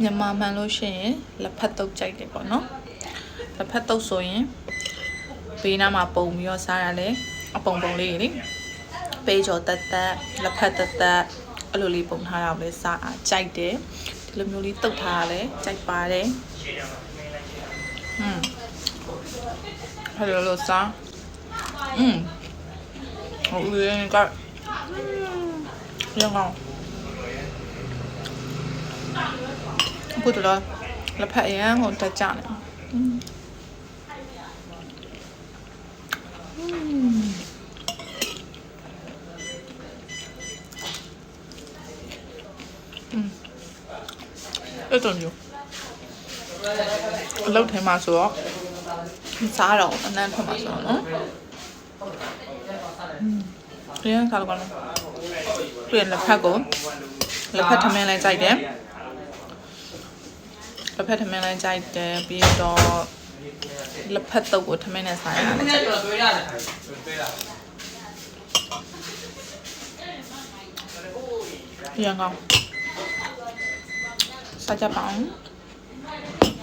မြန်မာမှန်လို့ရှိရင်လက်ဖက်တုပ်ကြိုက်တယ်ပေါ့နော်လက်ဖက်တုပ်ဆိုရင်ဘေးနားမှာပုံပြီးတော့စားရလဲအပုံပုံလေးလေပေးကြော်တက်တက်လက်ဖက်တက်တက်အဲ့လိုလေးပုံထားတာကိုလည်းစားအားကြိုက်တယ်ဒီလိုမျိုးလေးတုပ်ထားရလဲကြိုက်ပါတယ်อืมအဲ့လိုလိုစားอืมဟိုရင်းကရင်းကောင်း အခုတော့လက်ဖက်အရန်ကိုတက်ကြတယ်အဲ့တော့မျိုးအလုပ်ထဲမှာဆိုတော့စားတော့အနမ်းထွက်မှာဆိုတော့နော်ပြန်စားလို့ကောင်းတယ်ပြန်လက်ဖက်ကိုလက်ဖက်ထမင်းလည်းကြိုက်တယ် လက်ဖက်ထမင်းလည်းကြိုက်တယ်ပြီးတော့လက်ဖက်တုပ်ကိုထမင်းနဲ့စားရတယ်။အဲ့ဒါကျွန်တော်တွေးရတယ်။တွေးရတယ်။ပြန်ကောင်းစားကြပါအောင်။